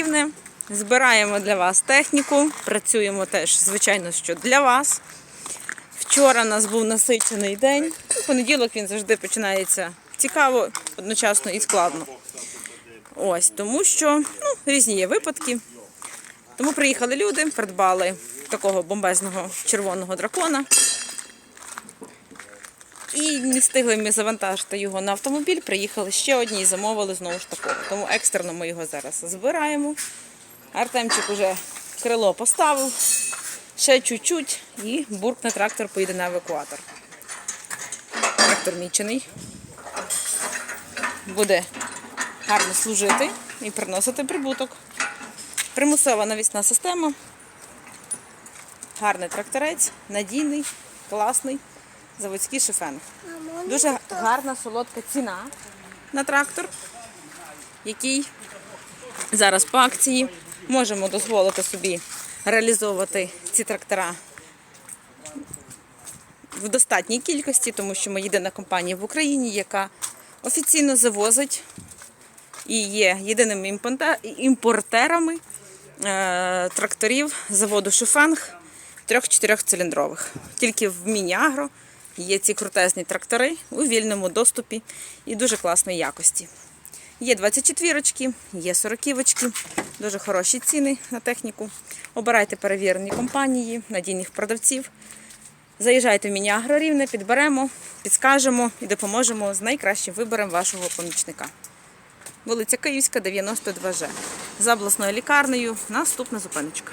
Рівне. Збираємо для вас техніку. Працюємо теж, звичайно, що для вас. Вчора у нас був насичений день. Понеділок він завжди починається цікаво, одночасно і складно. Ось, тому що ну, різні є випадки. Тому приїхали люди, придбали такого бомбезного червоного дракона. І не встигли ми завантажити його на автомобіль. Приїхали ще одні і замовили знову ж такого. Тому екстрено ми його зараз збираємо. Артемчик уже крило поставив. Ще чуть-чуть і буркне трактор поїде на евакуатор. Трактор мічений. Буде гарно служити і приносити прибуток. Примусова навісна система. Гарний тракторець, надійний, класний, заводський шифенг. Дуже гарна солодка ціна на трактор, який зараз по акції можемо дозволити собі реалізовувати ці трактора в достатній кількості, тому що ми єдина компанія в Україні, яка офіційно завозить і є єдиними імпортерами е, тракторів заводу Шифенг трьох-чотирьох циліндрових. Тільки в Міні-Агро є ці крутезні трактори у вільному доступі і дуже класної якості. Є 24-очки, є 40-очки, дуже хороші ціни на техніку. Обирайте перевірені компанії, надійних продавців. Заїжджайте в Міні-Агро Рівне, підберемо, підскажемо і допоможемо з найкращим вибором вашого помічника. Вулиця Київська, 92Ж. За обласною лікарнею. Наступна зупиночка.